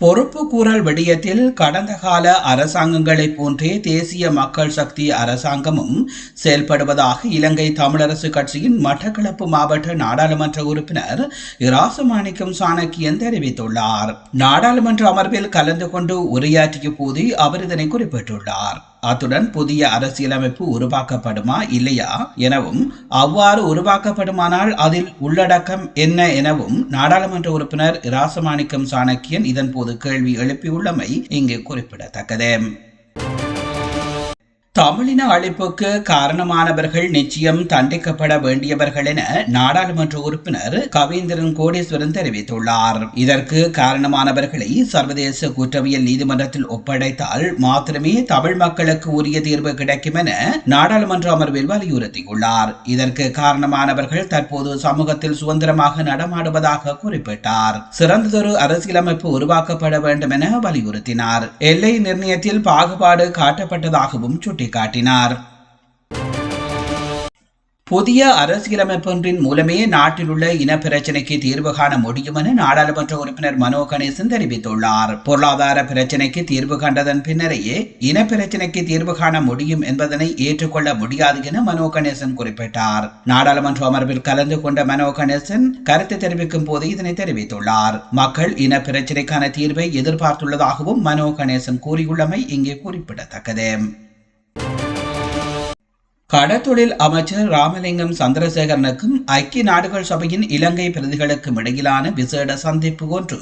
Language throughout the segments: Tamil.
பொறுப்பு கூறல் விடயத்தில் கடந்த கால அரசாங்கங்களைப் போன்றே தேசிய மக்கள் சக்தி அரசாங்கமும் செயல்படுவதாக இலங்கை தமிழரசு கட்சியின் மட்டக்களப்பு மாவட்ட நாடாளுமன்ற உறுப்பினர் இராசமாணிக்கம் சாணக்கியன் தெரிவித்துள்ளார். நாடாளுமன்ற அமர்வில் கலந்து கொண்டு உரையாற்றிய போது அவர் இதனை குறிப்பிட்டுள்ளார். அத்துடன் புதிய அரசியலமைப்பு உருவாக்கப்படுமா இல்லையா எனவும் அவ்வாறு உருவாக்கப்படுமானால் அதில் உள்ளடக்கம் என்ன எனவும் நாடாளுமன்ற உறுப்பினர் இராசமாணிக்கம் சாணக்கியன் இதன்போது கேள்வி எழுப்பியுள்ளமை இங்கு குறிப்பிடத்தக்கது. தமிழின அழிப்புக்கு காரணமானவர்கள் நிச்சயம் தண்டிக்கப்பட வேண்டியவர்கள் என நாடாளுமன்ற உறுப்பினர் கவீந்திரன் கோடீஸ்வரன் தெரிவித்துள்ளார். இதற்கு காரணமானவர்களை சர்வதேச குற்றவியல் நீதிமன்றத்தில் ஒப்படைத்தால் மாத்திரமே தமிழ் மக்களுக்கு உரிய தீர்வு கிடைக்கும் என நாடாளுமன்ற அமர்வில் வலியுறுத்தியுள்ளார். இதற்கு காரணமானவர்கள் தற்போது சமூகத்தில் சுதந்திரமாக நடமாடுவதாக குறிப்பிட்டார். சிறந்ததொரு அரசியலமைப்பு உருவாக்கப்பட வேண்டும் என வலியுறுத்தினார். எல்லை நிர்ணயத்தில் பாகுபாடு காட்டப்பட்டதாகவும் சுட்டி சுட்டிக்காட்டினார். புதிய அரசியலமைப்பொன்றின் மூலமே நாட்டில் உள்ள இன பிரச்சினைக்கு தீர்வு காண முடியும் என நாடாளுமன்ற உறுப்பினர் மனோ கணேசன் தெரிவித்துள்ளார். பொருளாதார பிரச்சினைக்கு தீர்வு கண்டதன் பின்னரையே இன பிரச்சினைக்கு தீர்வு காண முடியும் என்பதனை ஏற்றுக்கொள்ள முடியாது என மனோ கணேசன் குறிப்பிட்டார். நாடாளுமன்ற அமர்வில் கலந்து கொண்ட மனோ கணேசன் கருத்து தெரிவிக்கும் போது இதனை தெரிவித்துள்ளார். மக்கள் இன பிரச்சினைக்கான தீர்வை எதிர்பார்த்துள்ளதாகவும் மனோ கணேசன் கூறியுள்ளமை இங்கே குறிப்பிடத்தக்கது. Thank you கடத்தொழில் அமைச்சர் ராமலிங்கம் சந்திரசேகரனுக்கும் ஐக்கிய நாடுகள் சபையின் இலங்கை பிரதிகளுக்கும் இடையிலான விசேட சந்திப்பு ஒன்று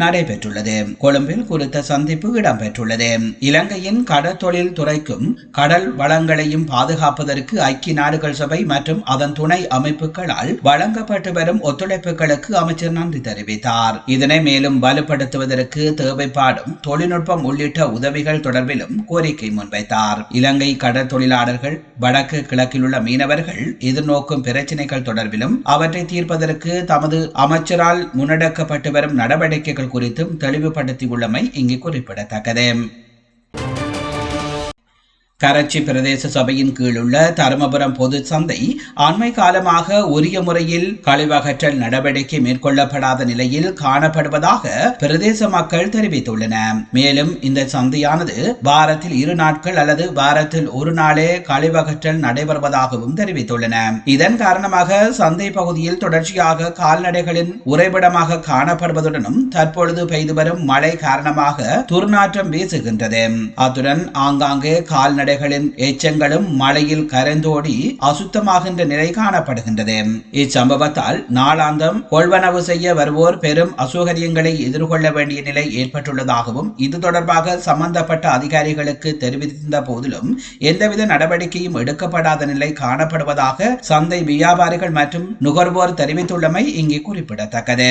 நடைபெற்றுள்ளது. கொழும்பில் குறித்த சந்திப்பு இடம்பெற்றுள்ளது. இலங்கையின் கடத்தொழில் துறைக்கும் கடல் வளங்களையும் பாதுகாப்பதற்கு ஐக்கிய நாடுகள் சபை மற்றும் அதன் துணை அமைப்புகளால் வழங்கப்பட்டு வரும் ஒத்துழைப்புகளுக்கு அமைச்சர் நன்றி தெரிவித்தார். இதனை மேலும் வலுப்படுத்துவதற்கு தேவைப்பாடும் தொழில்நுட்பம் உள்ளிட்ட உதவிகள் தொடர்பிலும் கோரிக்கை முன்வைத்தார். இலங்கை கடற்தொழிலாளர்கள் வட வடக்கு கிழக்கில் உள்ள மீனவர்கள் எதிர்நோக்கும் பிரச்சினைகள் தொடர்பிலும் அவற்றை தீர்ப்பதற்கு தமது அமைச்சரால் முன்னெடுக்கப்பட்டு வரும் நடவடிக்கைகள் குறித்தும் தெளிவுபடுத்தியுள்ளமை இங்கு குறிப்பிடத்தக்கது. கரச்சி பிரதேச சபையின் கீழ் உள்ள தருமபுரம் பொது சந்தை அண்மை காலமாக உரிய முறையில் கழிவகற்றல் நடவடிக்கை மேற்கொள்ளப்படாத நிலையில் காணப்படுவதாக பிரதேச மக்கள் தெரிவித்துள்ளன. மேலும் இந்த சந்தையானது வாரத்தில் இரு நாட்கள் அல்லது வாரத்தில் ஒரு நாளே கழிவகற்றல் நடைபெறுவதாகவும் தெரிவித்துள்ளன. இதன் காரணமாக சந்தை பகுதியில் தொடர்ச்சியாக கால்நடைகளின் உறைவிடமாக காணப்படுவதுடனும் தற்பொழுது பெய்து வரும் மழை காரணமாக துர்நாற்றம் வீசுகின்றது. அத்துடன் ஆங்காங்கே கால்நடை கால்நடைகளின் எச்சங்களும் மழையில் கரைந்தோடி அசுத்தமாகின்ற நிலை காணப்படுகின்றது. இச்சம்பவத்தால் நாளாந்தம் கொள்வனவு செய்ய வருவோர் பெரும் அசௌகரியங்களை எதிர்கொள்ள வேண்டிய நிலை ஏற்பட்டுள்ளதாகவும் இது தொடர்பாக சம்பந்தப்பட்ட அதிகாரிகளுக்கு தெரிவித்திருந்த போதிலும் எந்தவித நடவடிக்கையும் எடுக்கப்படாத நிலை காணப்படுவதாக சந்தை வியாபாரிகள் மற்றும் நுகர்வோர் தெரிவித்துள்ளமை இங்கே குறிப்பிடத்தக்கது.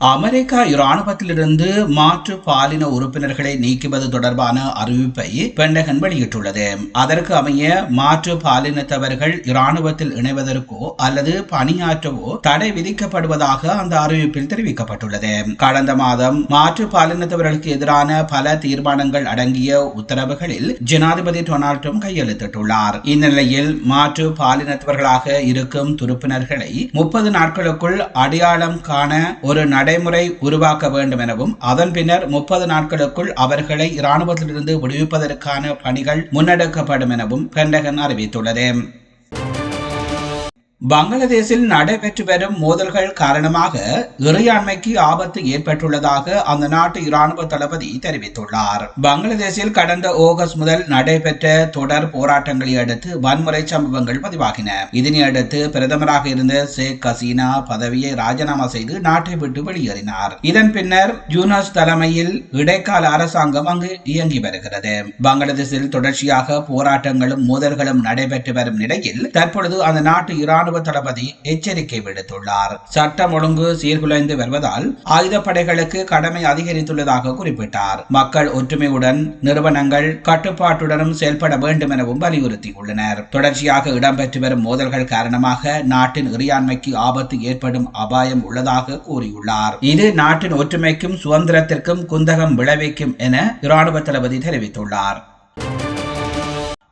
அமெரிக்கா இராணுவத்திலிருந்து மாற்று பாலின உறுப்பினர்களை நீக்குவது தொடர்பான அறிவிப்பை பெண்டகன் வெளியிட்டுள்ளது. அதற்கு அமைய மாற்று பாலினத்தவர்கள் இராணுவத்தில் இணைவதற்கோ அல்லது பணியாற்றவோ தடை விதிக்கப்படுவதாக அந்த அறிவிப்பில் தெரிவிக்கப்பட்டுள்ளது. கடந்த மாதம் மாற்று பாலினத்தவர்களுக்கு எதிரான பல தீர்மானங்கள் அடங்கிய உத்தரவுகளில் ஜனாதிபதி டொனால்ட் ட்ரம்ப் கையெழுத்திட்டுள்ளார். இந்நிலையில் மாற்று பாலினத்தவர்களாக இருக்கும் துருப்பினர்களை முப்பது நாட்களுக்குள் அடையாளம் காண ஒரு நடைமுறை உருவாக்க வேண்டும் எனவும் அதன் பின்னர் முப்பது நாட்களுக்குள் அவர்களை இராணுவத்திலிருந்து விடுவிப்பதற்கான பணிகள் முன்னெடுக்கப்படும் எனவும் பெண்டகன் அறிவித்துள்ளது. பங்களாதேஷில் நடைபெற்று வரும் மோதல்கள் காரணமாக இறையாண்மைக்கு ஆபத்து ஏற்பட்டுள்ளதாக அந்த நாட்டு இராணுவ தளபதி தெரிவித்துள்ளார். பங்களாதேஷில் கடந்த ஆகஸ்ட் முதல் நடைபெற்ற தொடர் போராட்டங்களை அடுத்து வன்முறை சம்பவங்கள் பதிவாகின. இதனையடுத்து பிரதமராக இருந்த ஷேக் ஹசீனா பதவியை ராஜினாமா செய்து நாட்டை விட்டு வெளியேறினார். இதன் பின்னர் யூனஸ் தலைமையில் இடைக்கால அரசாங்கம் அங்கு இயங்கி வருகிறது. பங்களாதேஷில் தொடர்ச்சியாக போராட்டங்களும் மோதல்களும் நடைபெற்று வரும் நிலையில் தற்பொழுது அந்த நாட்டு இராணுவ ராணுவ தளபதி எச்சரிக்கை விடுத்துள்ளார். சட்டம் ஒழுங்கு சீர்குலைந்து வருவதால் ஆயுதப்படைகளுக்கு கடமை அதிகரித்துள்ளதாக குறிப்பிட்டார். மக்கள் ஒற்றுமையுடன் நிறுவனங்கள் கட்டுப்பாட்டுடனும் செயல்பட வேண்டும் எனவும் வலியுறுத்தியுள்ளனர். தொடர்ச்சியாக இடம்பெற்று வரும் மோதல்கள் காரணமாக நாட்டின் இறையாண்மைக்கு ஆபத்து ஏற்படும் அபாயம் உள்ளதாக கூறியுள்ளார். இது நாட்டின் ஒற்றுமைக்கும் சுதந்திரத்திற்கும் குந்தகம் விளைவிக்கும் என இராணுவ தளபதி தெரிவித்துள்ளார்.